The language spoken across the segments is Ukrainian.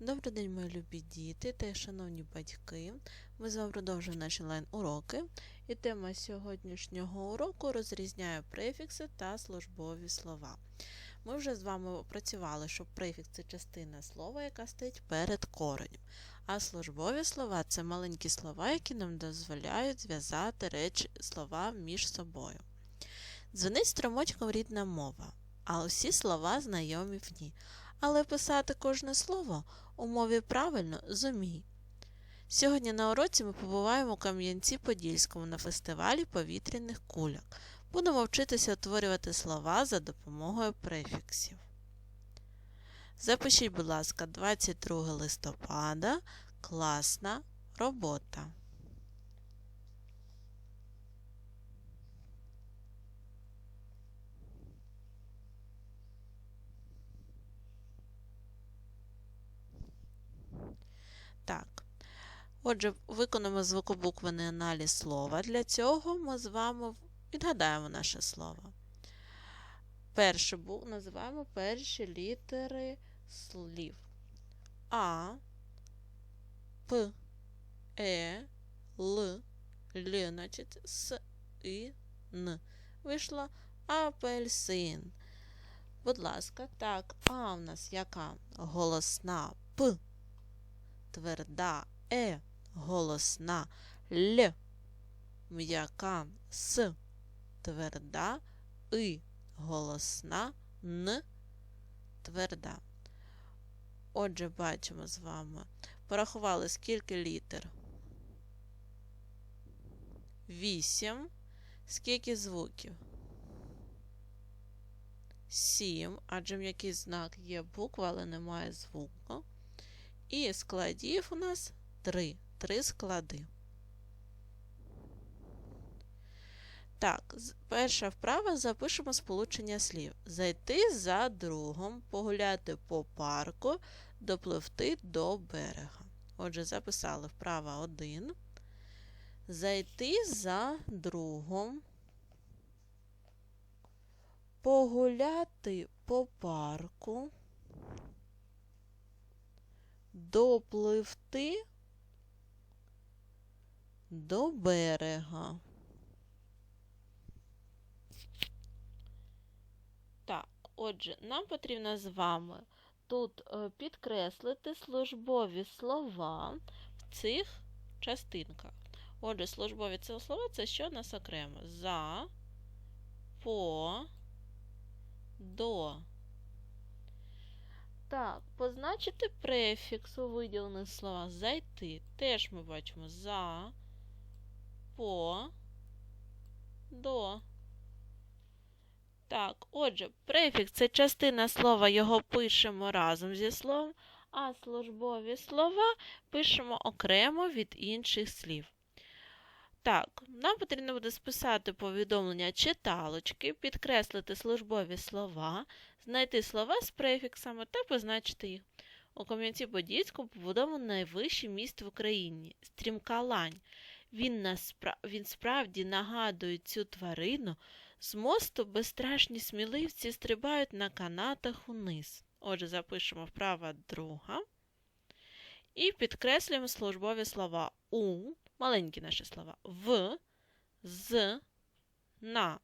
Добрий день, мої любі діти та шановні батьки. Ми з вами продовжуємо наші онлайн-уроки. І тема сьогоднішнього уроку розрізняє префікси та службові слова. Ми вже з вами опрацювали, що префікс це частина слова, яка стоїть перед коренем. А службові слова це маленькі слова, які нам дозволяють зв'язати речі слова між собою. Дзвонить струмочком рідна мова, а усі слова знайомі в ній. Але писати кожне слово у мові правильно зумій. Сьогодні на уроці ми побуваємо у Кам'янці-Подільському на фестивалі повітряних куляк. Будемо вчитися утворювати слова за допомогою префіксів. Запишіть, будь ласка, 22 листопада. Класна робота. Так. Отже, виконаємо звукобуквений аналіз слова. Для цього ми з вами відгадаємо наше слово. Перше бу... називаємо перші літери слів. А, П, Е, Л, Л, значить С, І, Н. Вийшло апельсин. Будь ласка, так, А в нас яка? Голосна П тверда Е, голосна Л, м'яка С, тверда И, голосна Н, тверда. Отже, бачимо з вами. Порахували скільки літер? Вісім. Скільки звуків? Сім, адже м'який знак є буква, але немає звуку. І складів у нас три. Три склади. Так, перша вправа запишемо сполучення слів. Зайти за другом, погуляти по парку, допливти до берега. Отже, записали вправа 1. Зайти за другом, погуляти по парку допливти до берега. Так, отже, нам потрібно з вами тут е, підкреслити службові слова в цих частинках. Отже, службові слова це що нас окремо? За, по, до. Так, позначити префікс у виділених словах зайти. Теж ми бачимо за, по, до. Так, отже, префікс це частина слова, його пишемо разом зі словом, а службові слова пишемо окремо від інших слів. Так, нам потрібно буде списати повідомлення читалочки, підкреслити службові слова, знайти слова з префіксами та позначити їх. У Кам'янці-Подільському побудовано найвищий міст в Україні стрімка лань. Він, наспра... Він справді нагадує цю тварину. З мосту безстрашні сміливці стрибають на канатах униз. Отже, запишемо вправа друга. І підкреслюємо службові слова у, маленькі наші слова, в, з, на.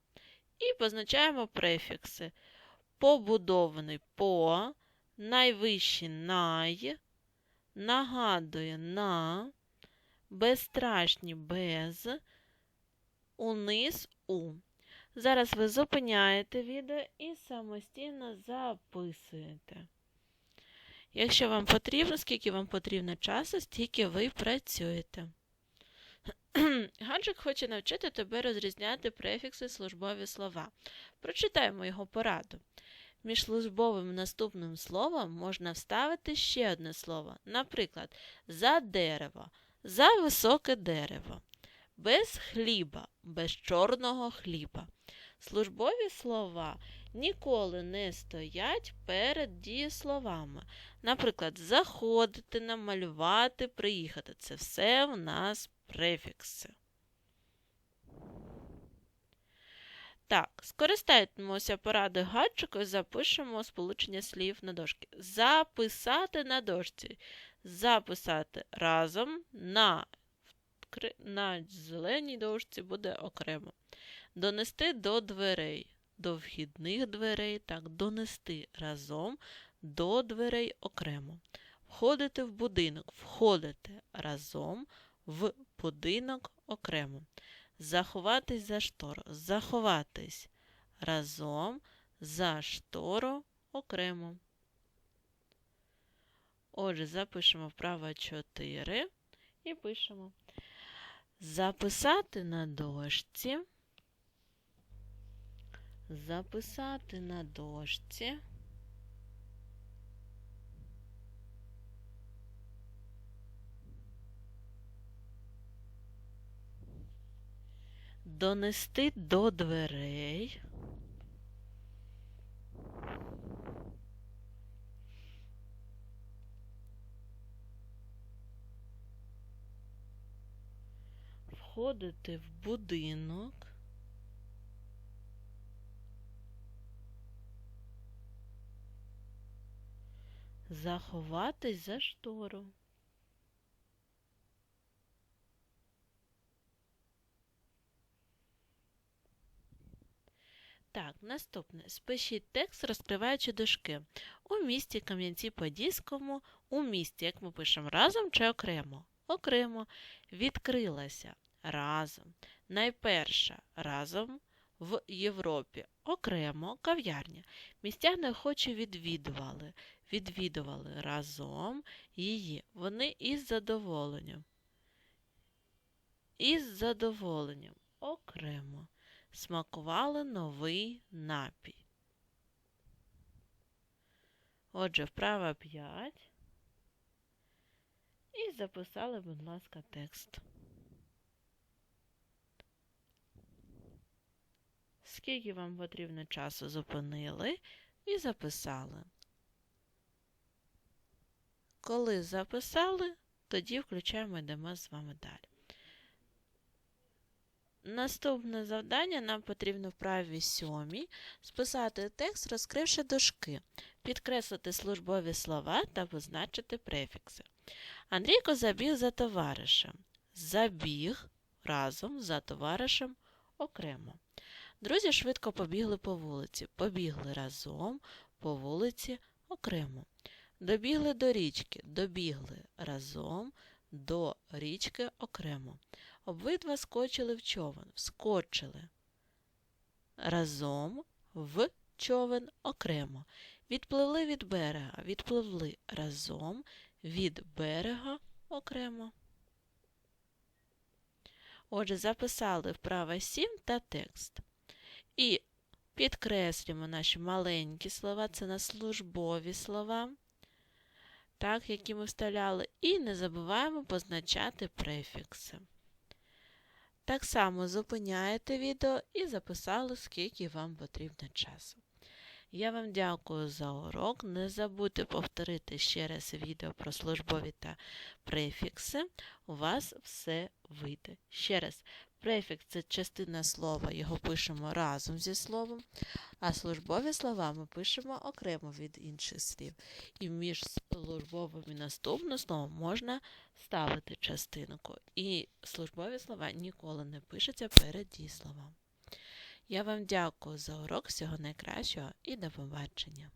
І позначаємо префікси побудований по, найвищий най, нагадує на, безстрашні без, униз у. Зараз ви зупиняєте відео і самостійно записуєте. Якщо вам потрібно, скільки вам потрібно часу, стільки ви працюєте. Гаджик хоче навчити тебе розрізняти префікси службові слова. Прочитаємо його пораду. Між службовим наступним словом можна вставити ще одне слово. Наприклад, за дерево, за високе дерево, без хліба, без чорного хліба. Службові слова ніколи не стоять перед дієсловами. Наприклад, заходити, намалювати, приїхати. Це все в нас префікси. Так, скористаємося порадою гаджику і запишемо сполучення слів на дошки. Записати на дошці. Записати разом на, на зеленій дошці буде окремо. Донести до дверей, до вхідних дверей, так, донести разом до дверей окремо. Входити в будинок, входити разом в будинок окремо. Заховатись за штору, заховатись разом за штору окремо. Отже, запишемо вправо 4 і пишемо. Записати на дошці. Записати на дошці. Донести до дверей. Входити в будинок. Заховатись за штору. Так, наступне. Спишіть текст, розкриваючи дужки. У місті Кам'янці-Подільському, у місті, як ми пишемо, разом чи окремо? Окремо. Відкрилася разом. Найперша разом в Європі. Окремо кав'ярня. Містяни охоче відвідували. Відвідували разом її. Вони із задоволенням. Із задоволенням. Окремо смакували новий напій. Отже, вправа 5. І записали, будь ласка, текст. Скільки вам потрібно часу зупинили і записали. Коли записали, тоді включаємо йдемо з вами далі. Наступне завдання нам потрібно в праві сьомій списати текст, розкривши дужки, підкреслити службові слова та позначити префікси. Андрійко забіг за товаришем. Забіг разом за товаришем окремо. Друзі швидко побігли по вулиці. Побігли разом по вулиці окремо. Добігли до річки. Добігли разом до річки окремо. Обидва скочили в човен, вскочили разом в човен окремо. Відпливли від берега, відпливли разом від берега окремо. Отже, записали вправо 7 та текст. І підкреслюємо наші маленькі слова, це на службові слова, так, які ми вставляли, і не забуваємо позначати префікси. Так само зупиняєте відео і записали, скільки вам потрібно часу. Я вам дякую за урок. Не забудьте повторити ще раз відео про службові та префікси. У вас все вийде. Ще раз, префікс це частина слова, його пишемо разом зі словом, а службові слова ми пишемо окремо від інших слів. І між службовим і наступним словом можна ставити частинку. І службові слова ніколи не пишуться перед дієсловом. Я вам дякую за урок, всього найкращого і до побачення!